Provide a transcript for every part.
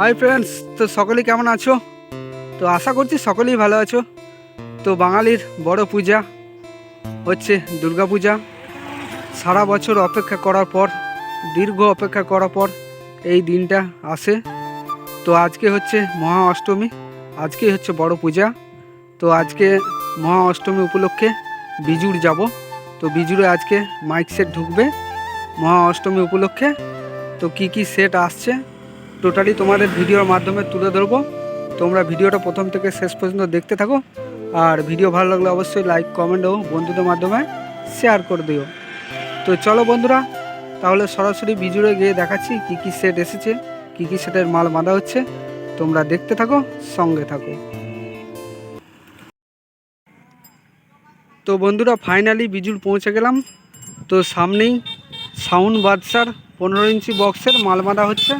Hi friends তো সকলেই কেমন আছো? তো আশা করছি সকলেই ভালো আছো। তো বাঙালির বড় পূজা হচ্ছে দুর্গা পূজা। সারা বছর অপেক্ষা করার পর, দীর্ঘ অপেক্ষা করার পর এই দিনটা আসে। তো আজকে হচ্ছে মহা অষ্টমী আজকে হচ্ছে বড় পূজা। তো আজকে মহা অষ্টমী উপলক্ষে বিজুর যাব। তো বিজুরে আজকে মাইক সেট ঢুকবে মহা অষ্টমী উপলক্ষে। তো কি কি সেট আসছে টোটালি তোমাদের ভিডিওর মাধ্যমে তুলে ধরবো। তোমরা ভিডিওটা প্রথম থেকে শেষ পর্যন্ত দেখতে থাকো। আর ভিডিও ভালো লাগলে অবশ্যই লাইক কমেন্ট ও বন্ধুদের মাধ্যমে শেয়ার করে দিও। তো চলো বন্ধুরা, তাহলে সরাসরি বিজুড়ে গিয়ে দেখাচ্ছি কি কি সেট এসেছে, কি কি সেটের মাল বাঁধা হচ্ছে। তোমরা দেখতে থাকো, সঙ্গে থাকো। তো বন্ধুরা ফাইনালি বিজুর পৌঁছে গেলাম। তো সামনেই সাউন্ড বাদশার পনেরো ইঞ্চি বক্সের মাল বাঁধা হচ্ছে।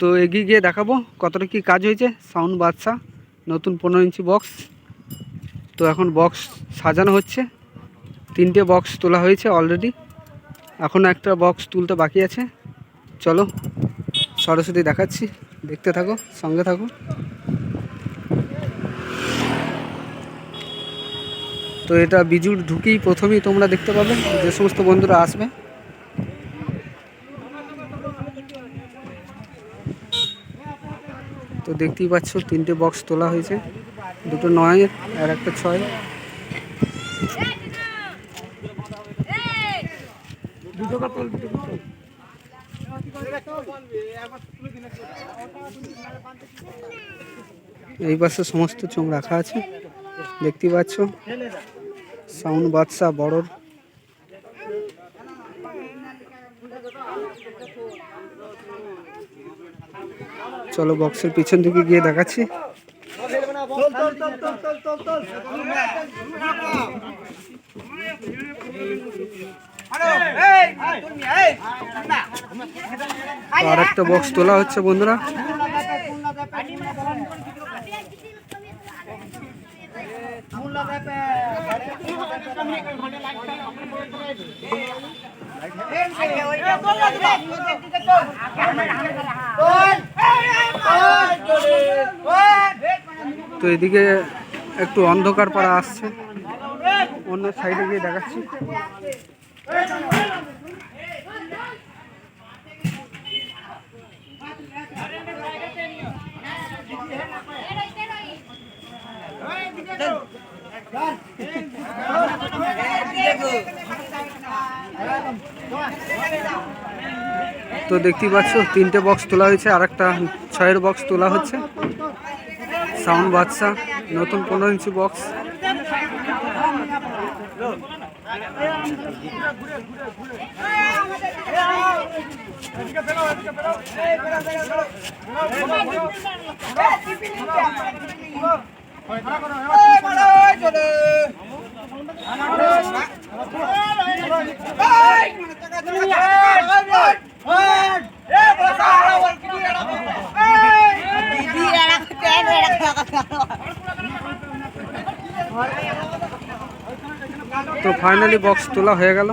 তো এগিয়ে গিয়ে দেখাবো কতটা কি কাজ হয়েছে। সাউন্ড বাদশা, নতুন পনেরো ইঞ্চি বক্স। তো এখন বক্স সাজানো হচ্ছে। তিনটে বক্স তোলা হয়েছে অলরেডি এখনও একটা বক্স তুলতে বাকি আছে। চলো সরস্বতী দেখাচ্ছি। দেখতে থাকো, সঙ্গে থাকো। তো এটা বিজুর ঢুকেই প্রথমেই তোমরা দেখতে পাবে। যে সমস্ত বন্ধুরা আসবে। দেখতেই পাচ্ছ তিনটে বক্স তোলা হয়েছে। দুটো নয় আর একটা ছয়। এই পাশে সমস্ত চোখ রাখা আছে। দেখতেই পাচ্ছ সাউন্ড বাদশা বড়র। চলো বক্সের পিছন দিকে গিয়ে দেখাচ্ছি আর একটা বক্স তোলা হচ্ছে বন্ধুরা তো এদিকে একটু অন্ধকার পাড়া আসছে। অন্য সাইডে গিয়ে দেখাচ্ছি। তো দেখতেই পাচ্ছ তিনটে বক্স তোলা হয়েছে আর একটা ছয়ের বক্স তোলা হচ্ছে সাউন্ড বাদশা নতুন পনেরো ইঞ্চি বক্স তো ফাইনালি বক্স তোলা হয়ে গেল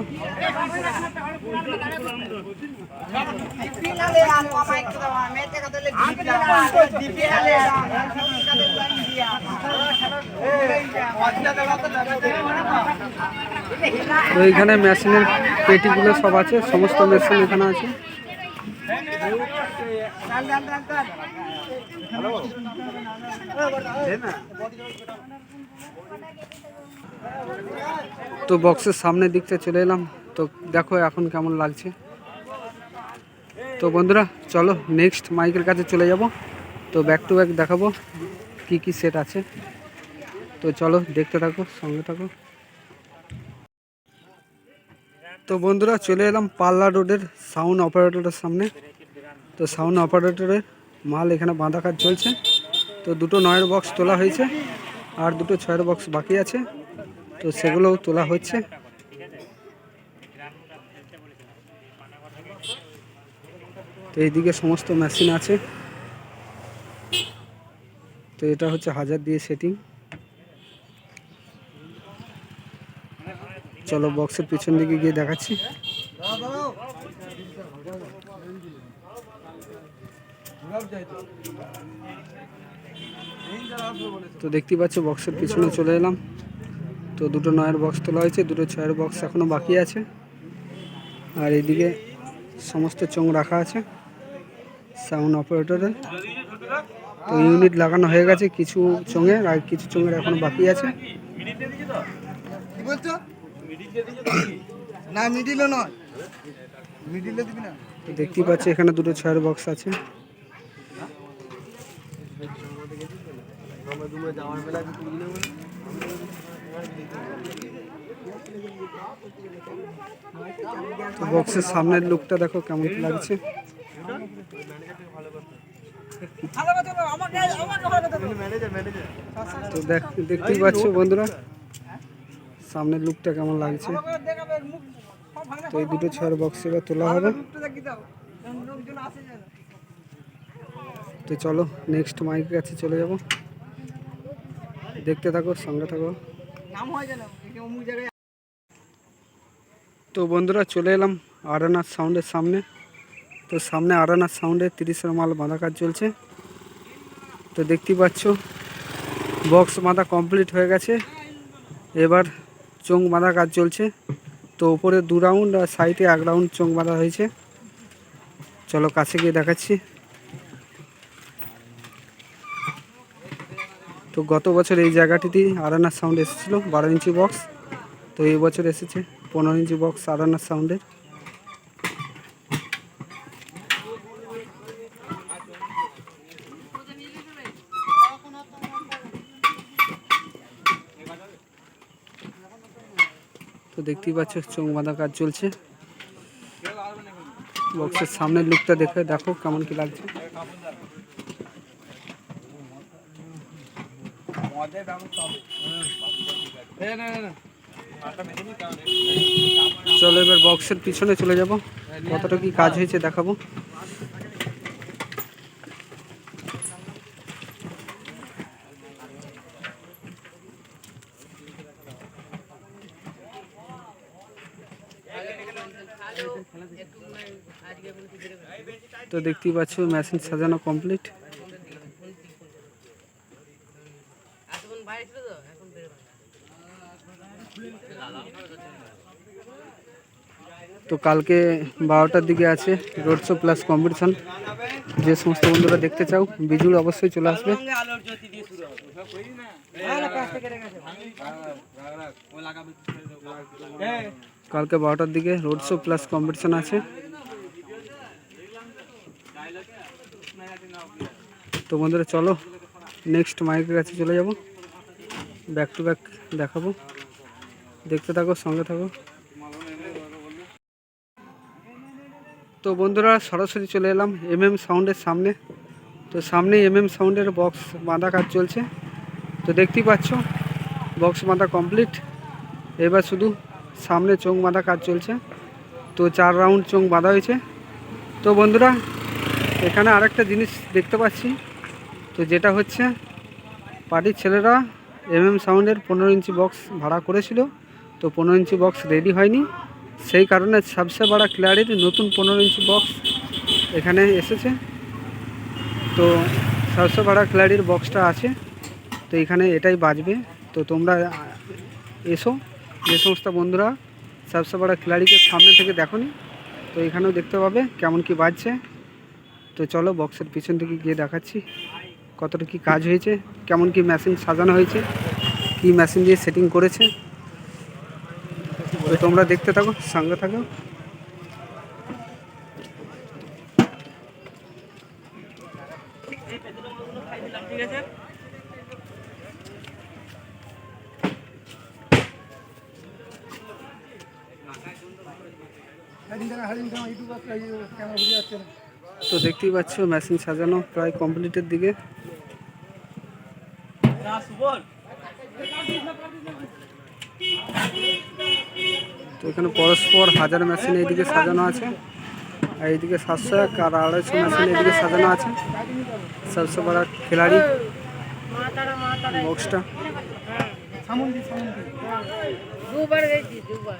তো এইখানে মেশিনের পেটিগুলো সব আছে, সমস্ত মেশিন এখানে আছে। তো বক্সের সামনের দিকটা চলে এলাম। তো দেখো এখন কেমন লাগছে। তো বন্ধুরা, চলো নেক্সট মাইকের কাছে চলে যাব। তো ব্যাক টু ব্যাক দেখাবো কি কি সেট আছে। তো চলো দেখতে থাকো, সঙ্গে থাকো। তো বন্ধুরা, চলে এলাম পাল্লা রোডের সাউন্ড অপারেটরের সামনে। তো সাউন্ড অপারেটরের মাল এখানে বাঁধা কাজ চলছে। তো দুটো নয়ের বক্স তোলা হয়েছে, আর দুটো ছয়ের বক্স বাকি আছে। তো সেগুলোও তোলা হচ্ছে। তো এইদিকে সমস্ত মেশিন আছে। তো এটা হচ্ছে হাজার দিয়ে সেটিং চলো বক্সের পিছন দিকে গিয়ে দেখাচ্ছি। তো দেখতেই পাচ্ছ বক্সের পিছনে চলে এলাম। তো দুটো নয়ের বক্স তোলা হয়েছে, দুটো ছয়ের বক্স এখনও বাকি আছে। আর এইদিকে সমস্ত চোঙ রাখা আছে। সাউন্ড অপারেটরের তো ইউনিট লাগানো হয়ে গেছে কিছু চোঙের আর কিছু চোঙের এখনও বাকি আছে। কি বলছো না মিডিলে নয়। মিডিলে দিবি না? তো দেখতেই পাচ্ছি এখানে দুটো ছয়ের বক্স আছে। বক্সের সামনের লুকটা দেখো কেমন লাগছে। তো দেখ, দেখতেই পাচ্ছ বন্ধুরা, সামনের লুকটা কেমন লাগছে। তো এই দুটো ছয়ের বক্স এবার তোলা হবে। তো চলো নেক্সট মাইকের কাছে চলে যাব। দেখতে থাকো, সঙ্গে থাকো। তো বন্ধুরা, চলে এলাম আরানার সাউন্ডের সামনে। তো সামনে আরানার সাউন্ডে তিরিশের মাল বাঁধা কাজ চলছে। তো দেখতেই পাচ্ছ বক্স বাঁধা কমপ্লিট হয়ে গেছে। এবার চোং বাঁধা কাজ চলছে। তো উপরে দু রাউন্ড আর সাইডে এক রাউন্ড চোং বাঁধা হয়েছে। চলো কাছে গিয়ে দেখাচ্ছি। তো গত বছর এই জায়গাটিতেই আরানার সাউন্ড এসেছিল, বারো ইঞ্চি বক্স তো এই বছর এসেছে পনেরো ইঞ্চি বক্স আরানার সাউন্ডের। দেখতেই পাচ্ছ, চোখ বাঁধা কাজ চলছে। বক্সের সামনের লুকটা দেখে দেখো কেমন কি লাগছে। চলো এবার বক্সের পিছনে চলে যাব। কতটা কি কাজ হয়েছে দেখাবো। তো দেখতেই পাচ্ছ মেশিন সাজানো কমপ্লিট এতক্ষণ বাইরে ছিল তো এখন বেরোবে তো কালকে বারোটার দিকে আছে রোড শো প্লাস কম্পিটিশন যে সমস্ত বন্ধুরা দেখতে চাও বিজুল অবশ্যই চলে আসবে আলোর কালকে বারোটার দিকে রোড শো প্লাস কম্পিটিশন আছে। তো বন্ধুরা, চলো নেক্সট মাইকের কাছে চলে যাব। ব্যাক টু ব্যাক দেখাবো। দেখতে থাকো, সঙ্গে থাকো। তো বন্ধুরা, সরাসরি চলে এলাম এম এম সাউন্ডের সামনে। তো সামনে এম এম সাউন্ডের বক্স বাঁধা কাজ চলছে। তো দেখতেই পাচ্ছ বক্স বাঁধা কমপ্লিট এবার শুধু সামনে চোখ বাঁধা কাজ চলছে। তো চার রাউন্ড চোখ বাঁধা হয়েছে। তো বন্ধুরা, এখানে আরেকটা জিনিস দেখতে পাচ্ছি। তো যেটা হচ্ছে, পার্টির ছেলেরা এম এম সাউন্ডের পনেরো ইঞ্চি বক্স ভাড়া করেছিল। তো পনেরো ইঞ্চি বক্স রেডি হয়নি। সেই কারণে সবসে বড় ক্লিয়ারের নতুন পনেরো ইঞ্চি বক্স এখানে এসেছে। তো সবসে বড় ক্লিয়ারির বক্সটা আছে। তো এখানে এটাই বাজবে। তো তোমরা এসো। যে সমস্ত বন্ধুরা সবসে বড় খিলাড়িকে সামনে থেকে দেখো নি তো এখানেও দেখতে পাবে কেমন কি বাজছে। তো চলো বক্সের পিছন থেকে গিয়ে দেখাচ্ছি কতটা কি কাজ হয়েছে, কেমন কি মেশিন সাজানো হয়েছে, কি মেশিন দিয়ে সেটিং করেছে। তো তোমরা দেখতে থাকো, সঙ্গে থাকো ঠিক আছে ক্যামেরা বুঝে যাচ্ছে না তো দেখতেই পাচ্ছ মেশিন সাজানো প্রায় কমপ্লিটের দিকে। তো এখানে পরস্পর হাজার মেশিন এইদিকে সাজানো আছে। আর এইদিকে সাতশো এক আর আড়াইশো মেশিন এইদিকে সাজানো আছে। সবসে বড় খিলাড়ি। বক্সটা দুবার দুবার।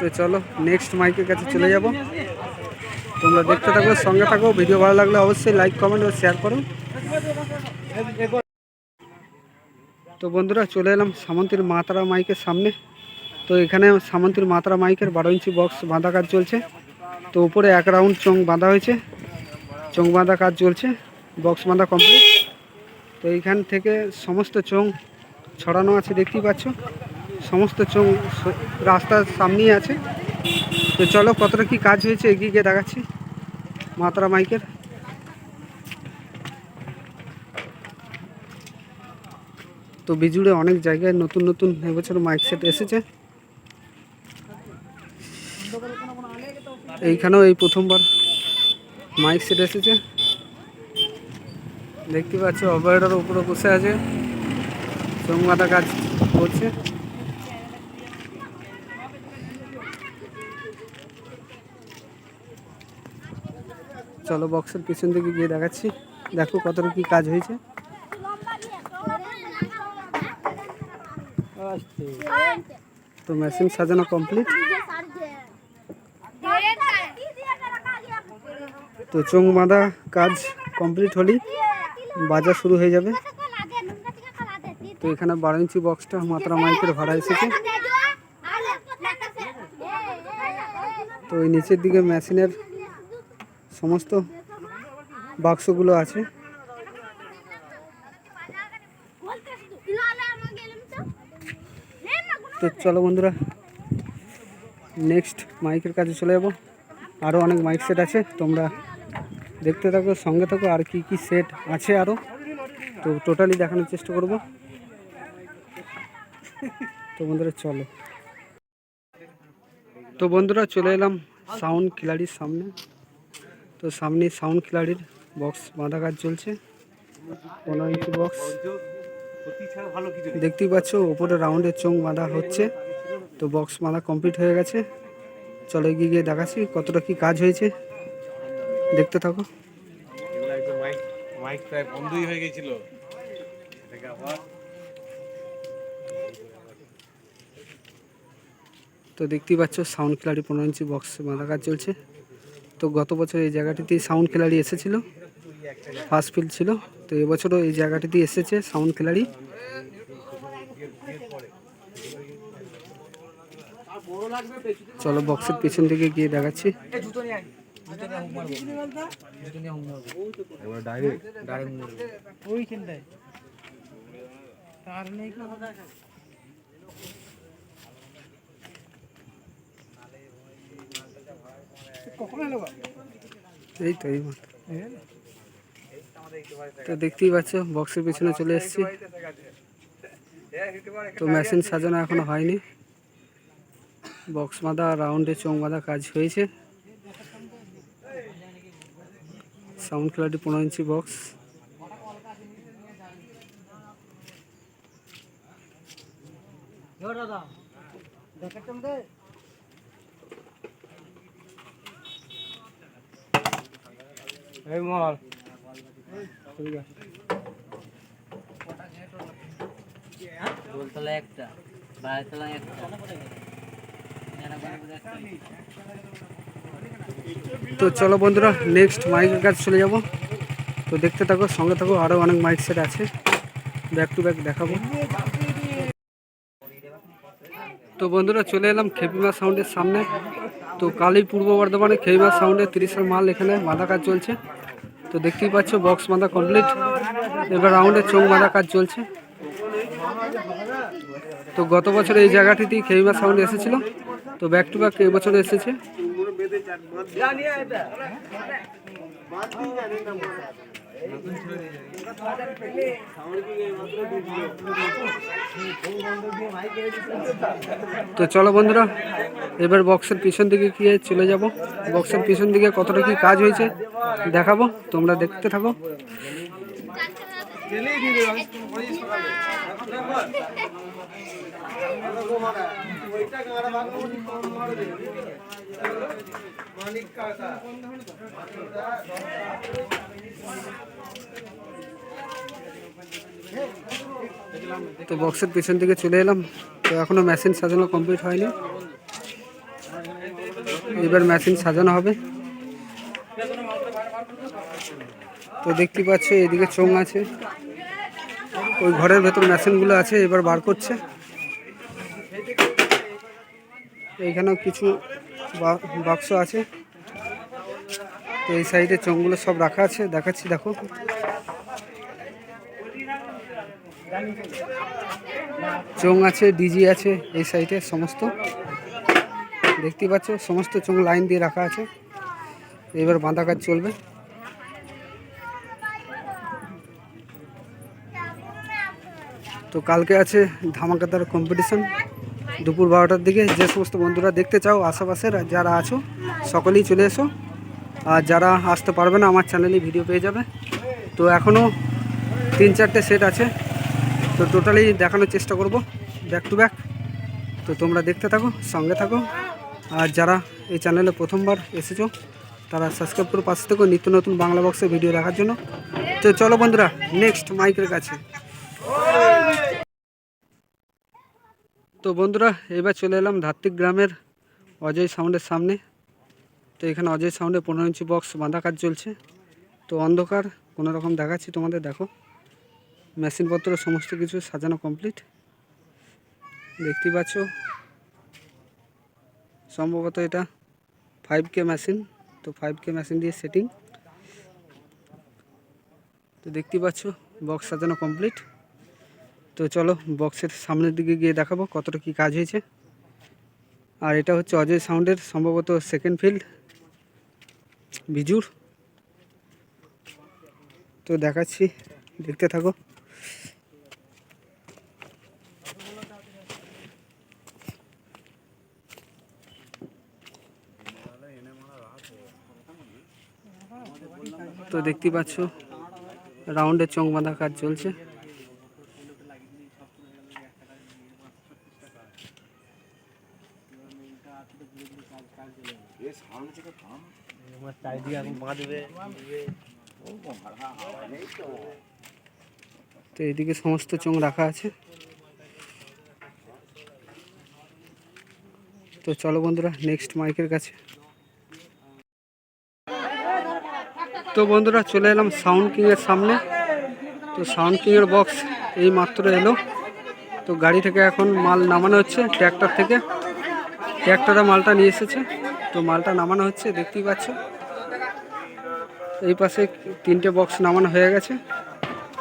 তো চলো নেক্সট মাইকের কাছে চলে যাব। তোমরা দেখতে থাকো, সঙ্গে থাকো। ভিডিও ভালো লাগলে অবশ্যই লাইক কমেন্ট ও শেয়ার করো। তো বন্ধুরা, চলে এলাম সামন্তীর মাতারা মাইকের সামনে। তো এখানে সামন্তীর মাতারা মাইকের বারো ইঞ্চি বক্স বাঁধা কাজ চলছে। তো উপরে এক রাউন্ড চোং বাঁধা হয়েছে। চোং বাঁধা কাজ চলছে বক্স বাঁধা কমপ্লিট তো এইখান থেকে সমস্ত চোং ছড়ানো আছে, দেখতেই পাচ্ছ। সমস্ত রাস্তার সামনেই আছে। তো চলো, কতটা কি কাজ হয়েছে এগিয়ে গিয়ে দেখাচ্ছি। মাতারা মাইকের। তো বিজুড়ে অনেক জায়গায় নতুন নতুন এবছর মাইক সেট এসেছে। এইখানেও এই প্রথমবার মাইক সেট এসেছে। দেখতে পাচ্ছ অপারেটর উপরে বসে আছে। চৌমাথা কাজ করছে। চলো বক্সের পিছন দিকে গিয়ে দেখাচ্ছি। দেখো কতটা কি কাজ হয়েছে। তো মেশিন সাজানো কমপ্লিট তো চোং বাঁধা কাজ কমপ্লিট হলেই বাজার শুরু হয়ে যাবে। তো এখানে বারো ইঞ্চি বক্সটা মাত্রা মাইকের ভাড়া এসেছে। তো এই নিচের দিকে মেশিনের সমস্ত বাক্সগুলো আছে। তো চলো বন্ধুরা নেক্সট মাইকের কাছে চলে যাব। আরও অনেক মাইক সেট আছে, তোমরা দেখতে থাকো, সঙ্গে থাকো, আর কি কি সেট আছে আরও তো টোটালি দেখানোর চেষ্টা করব। তো বন্ধুরা, চলো। তো বন্ধুরা, চলে এলাম সাউন্ড খিলাড়ির সামনে। তো সামনে সাউন্ড খিলাড়ির বক্স বাঁধা কাজ চলছে। পনেরো ইঞ্চি বক্স দেখতেই পাচ্ছ, ওপরে রাউন্ডের চোং বাঁধা হচ্ছে। তো বক্স বাঁধা কমপ্লিট হয়ে গেছে। চলো এগিয়ে গিয়ে দেখাচ্ছি কতটা কি কাজ হয়েছে। দেখতে থাকো। তো দেখতেই পাচ্ছ, সাউন্ড খিলাড়ি পনেরো ইঞ্চি বক্স বাঁধা কাজ চলছে। তো গত বছর এই জায়গাটিতেই সাউন্ড খিলাড়ি এসেছিল। ফার্স্ট ফিল্ড ছিল। তো এবছরও এই জায়গাটিতেই এসেছে সাউন্ড খেলাড়ি। চলো বক্সের পিছন দিকে গিয়ে দেখাচ্ছি। ডাইরেক্ট এই তো এই তো দেখতেই পাচ্ছ বক্সের পিছনে চলে এসেছি। তো মেশিন সাজানো এখনও হয়নি। বক্স বাঁধা রাউন্ডে চোং বাঁধা কাজ হয়েছে। সাউন্ড ক্লারিটি পনেরো ইঞ্চি বক্স এই মাল। দোলতলা একটা বাইরেতলা একটা। তো চলো বন্ধুরা নেক্সট মাইকের কাছে চলে যাব। তো দেখতে থাকো সঙ্গে থাকো আরও অনেক মাইক সেট আছে। ব্যাক টু ব্যাক দেখাবো। তো বন্ধুরা চলে এলাম খেপিমা সাউন্ডের সামনে। তো কালী পূর্ব বর্ধমানে খেপিমা সাউন্ডের তিরিশের মাল এখানে বাঁধা কাজ চলছে। তো দেখতেই পাচ্ছ বক্স বাঁধা কমপ্লিট এবার রাউন্ডের চোখ বাঁধা কাজ চলছে। তো গত বছর এই জায়গাটিতেই খেপিমা সাউন্ড এসেছিল। তো ব্যাক টু ব্যাক বছর এসেছে। তো চলো বন্ধুরা, এবার বক্সের পিছন দিকে গিয়ে চলে যাব। বক্সের পিছন দিকে কতটা কি কাজ হয়েছে দেখাবো, তোমরা দেখতে থাকো। তো বক্সের পিছন দিকে চলে এলাম। তো এখনও মেশিন সাজানো কমপ্লিট হয়নি। এবার মেশিন সাজানো হবে। তো দেখতে পাচ্ছ, এদিকে চোঙ আছে। ওই ঘরের ভেতর মেশিনগুলো আছে, এবার বার করছে। এইখানেও কিছু বাক্স আছে। তো এই সাইডে চোঙগুলো সব রাখা আছে। দেখাচ্ছি, দেখো। চোঙ আছে, ডিজি আছে এই সাইডে সমস্ত। দেখতে পাচ্ছ, সমস্ত চোঙ লাইন দিয়ে রাখা আছে। এবার বাঁধা কাজ চলবে। তো কালকে আছে ধামাকাদার কম্পিটিশন দুপুর বারোটার দিকে যে সমস্ত বন্ধুরা দেখতে চাও, আশেপাশের যারা আছো, সকলেই চলে এসো। আর যারা আসতে পারবে না, আমার চ্যানেলে ভিডিও পেয়ে যাবে। তো এখনও তিন চারটে সেট আছে। তো টোটালি দেখানোর চেষ্টা করব ব্যাক টু ব্যাক তো তোমরা দেখতে থাকো, সঙ্গে থাকো। আর যারা এই চ্যানেলে প্রথমবার এসেছ, তারা সাবস্ক্রাইব করে পাশে থেকো। নিত্য নতুন বাংলা বক্সে ভিডিও দেখার জন্য। তো চলো বন্ধুরা নেক্সট মাইকের কাছে। তো বন্ধুরা, এবার চলে এলাম ধাত্রিক গ্রামের অজয় সাউন্ডের সামনে। তো এখানে অজয় সাউন্ডে পনেরো ইঞ্চি বক্স বাঁধা কাজ চলছে। তো অন্ধকার কোনো রকম দেখাচ্ছি তোমাদের, দেখো। মেশিনপত্র, সমস্ত কিছু সাজানো কমপ্লিট দেখতে পাচ্ছ? সম্ভবত এটা ফাইভ কে মেশিন তো ফাইভ কে মেশিন দিয়ে সেটিং তো দেখতে পাচ্ছ, বক্স সাজানো কমপ্লিট তো চলো বক্সের সামনের দিকে গিয়ে দেখাবো কতটা কি কাজ হয়েছে। আর এটা হচ্ছে অজয় সাউন্ডের, সম্ভবত সেকেন্ড ফিল্ড বিজুর। তো দেখাচ্ছি, দেখতে থাকো। তো দেখতে পাচ্ছ রাউন্ডের চোখ বাঁধা কাজ চলছে। তো। এইদিকে সমস্ত চোঙ রাখা আছে। তো চলো বন্ধুরা নেক্সট মাইকের কাছে। তো বন্ধুরা চলে এলাম সাউন্ড কিংয়ের সামনে। তো সাউন্ড কিংয়ের বক্স এই মাত্র এলো। তো গাড়ি থেকে এখন মাল নামানো হচ্ছে ট্র্যাক্টর থেকে। ট্র্যাক্টরে মালটা নিয়ে এসেছে। তো মালটা নামানো হচ্ছে দেখতেই পাচ্ছ। এই পাশে তিনটে বক্স নামানো হয়ে গেছে।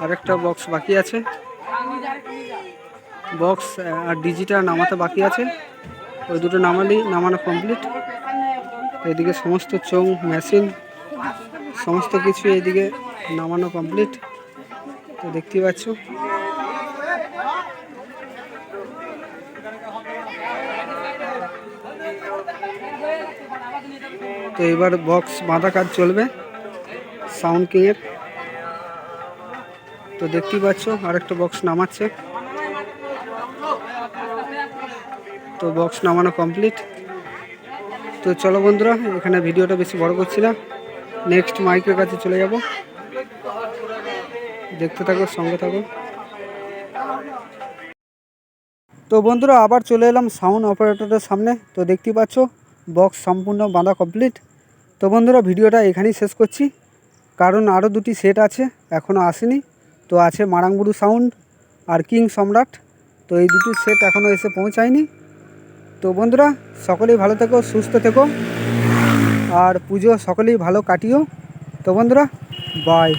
আরেকটা বক্স বাকি আছে। বক্স আর ডিজিটা নামাতে বাকি আছে। ওই দুটো নামালেই নামানো কমপ্লিট এদিকে সমস্ত চোং, মেশিন, সমস্ত কিছু এদিকে নামানো কমপ্লিট তো দেখতেই পাচ্ছ। তো এবার বক্স বাঁধা কাজ চলবে। সাউন্ড কিংয়ের। তো দেখতেই পাচ্ছ, আরেকটা বক্স নামাচ্ছে। তো বক্স নামানো কমপ্লিট তো চলো বন্ধুরা, এখানে ভিডিওটা বেশি বড় করছি না। নেক্সট মাইকের কাছে চলে যাব। দেখতে থাকো, সঙ্গে থাকো। তো বন্ধুরা, আবার চলে এলাম সাউন্ড অপারেটরের সামনে। তো দেখতেই পাচ্ছ বক্স সম্পূর্ণ বাঁধা কমপ্লিট তো বন্ধুরা, ভিডিওটা এখানেই শেষ করছি। কারণ আরও দুটি সেট আছে এখনও আসেনি। তো আছে মারাংবুরু সাউন্ড আর কিং সম্রাট। তো এই দুটি সেট এখনও এসে পৌঁছায়নি। তো বন্ধুরা, সকলেই ভালো থেকো, সুস্থ থেকো। আর পুজো সকলেই ভালো কাটিও। তো বন্ধুরা বাই